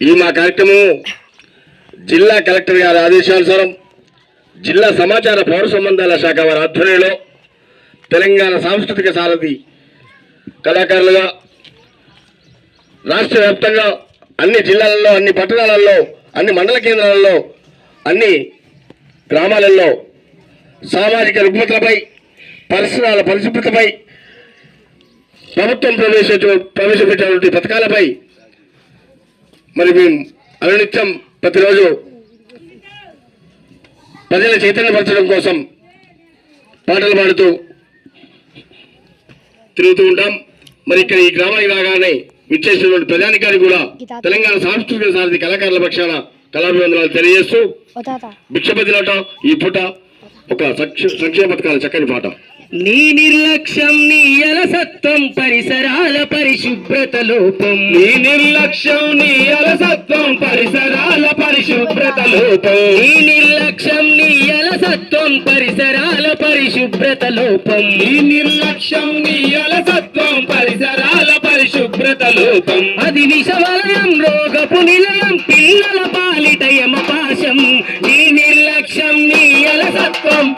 ఈ మా కార్యక్రమం జిల్లా కలెక్టర్ గారి ఆదేశానుసారం జిల్లా సమాచార పౌర సంబంధాల శాఖ వారి ఆధ్వర్యంలో తెలంగాణ సాంస్కృతిక సారథి కళాకారులుగా రాష్ట్ర వ్యాప్తంగా అన్ని జిల్లాలలో అన్ని పట్టణాలలో అన్ని మండల కేంద్రాలలో అన్ని గ్రామాలలో సామాజిక రుగ్మతలపై పరిసరాల పరిశుభ్రతపై ప్రభుత్వం ప్రవేశ ప్రవేశపెట్టినటువంటి పథకాలపై మరి మేము అనునిత్యం ప్రతిరోజు ప్రజల చైతన్యపరచడం కోసం పాటలు పాడుతూ తిరుగుతూ ఉంటాం. మరి ఇక్కడ ఈ గ్రామానికి రాగానే విచ్చేసినటువంటి ప్రజానికానికి కూడా తెలంగాణ సాంస్కృతిక సారథి కళాకారుల పక్షాన కళాభివందనాలు తెలియజేస్తూ వదాత భిక్షపతిలోట ఈ పూట ఒక సంక్ష- సంక్షేమ పథకాల చక్కని పాట. నీ నిర్లక్ష్యం నీ అలసత్వం పరిసరాల పరిశుభ్రత లోపం. నీ నిర్లక్ష్యం నీ అలసత్వం పరిసరాల పరిశుభ్రత లోపం. నీ నిర్లక్ష్యం నీ అలసత్వం పరిసరాల పరిశుభ్రత లోపం. నీ నిర్లక్ష్యం నీ అలసత్వం పరిసరాల పరిశుభ్రత లోపం. అది విషవలయం రోగపు నిలయం పిల్లల పాలిట యమపాశం. నీ నిర్లక్ష్యం నీ అలసత్వం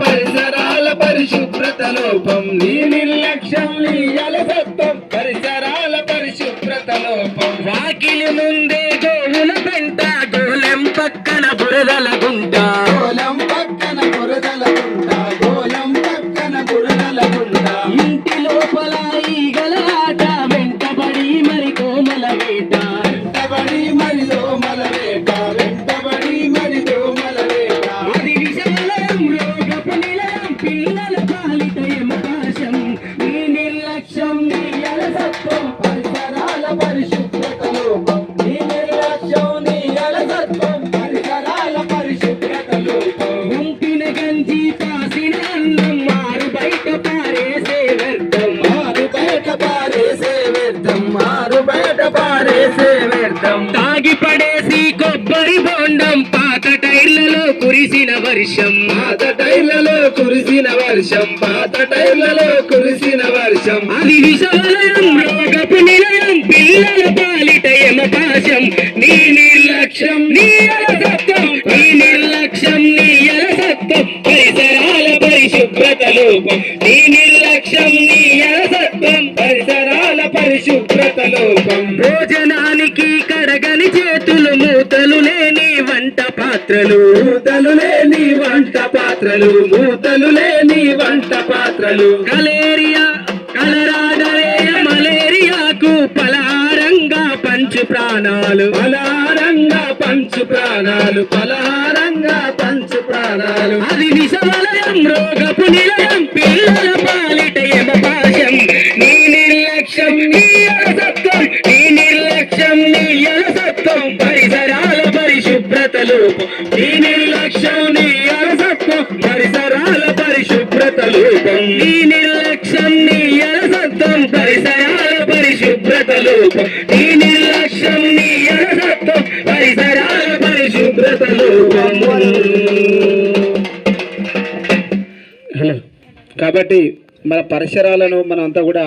పరిశుభ్రత లోపం నీ నిర్లక్ష్యం నీ అలసత్వం. పరిసరాల పరిశుభ్రత లోపం వాకిలి ముందే గోవుల పెంట గోలెం పక్కన బురదల గుంటా పిల్లల పాలిట యమపాశం నీ నిర్లక్ష్యం నీ అలసత్వం పరిసరాల పరిశుభ్రత లోపం నీ నిర్లక్ష్యం నీ అలసత్వం పరిసరాల పరిశుభ్రత లోపం గుంపిన గంజి పాసిన అన్నం మారు బయట పారేసే వ్యర్థం. మారు బయట పారేసే వ్యర్థం మారు బయట పారేసే వ్యర్థం. తాగి పడేసి వర్షం. పాత టైర్లలో కురిసిన వర్షం పాత టైర్లలో కురిసిన వర్షం. అది విషవలయం నిలయం పిల్లల పాలిట యమపాశం. నీ నిర్లక్ష్యం నీ అలసత్వం నీ నిర్లక్ష్యం నీ అలసత్వం. పరిసరాల పరిశుభ్రత లోపం. నీ నిర్లక్ష్యం నీ అలసత్వం పరిసరాల పరిశుభ్రత లోపం. భోజనానికి కడగని పాత్రలు మూతలు లేని వంట పాత్రలు మూతలు లేని వంట పాత్రలు. కలేరియా కలరాడరేయ మలేరియాకు పలహారంగా పంచు ప్రాణాలు. పలహారంగా పంచు ప్రాణాలు పలహారంగా పంచు ప్రాణాలు. అది విషవలయం రోగపు నిలయం పరిసరాల పరిశుభ్రత లోపం. నీ నిర్లక్ష్యం నీ అలసత్వం పరిసరాల పరిశుభ్రత లోపం. నీ నిర్లక్ష్యం నీ పరిసరాల పరిశుభ్రత లోపం. కాబట్టి మన పరిసరాలను మనం అంతా కూడా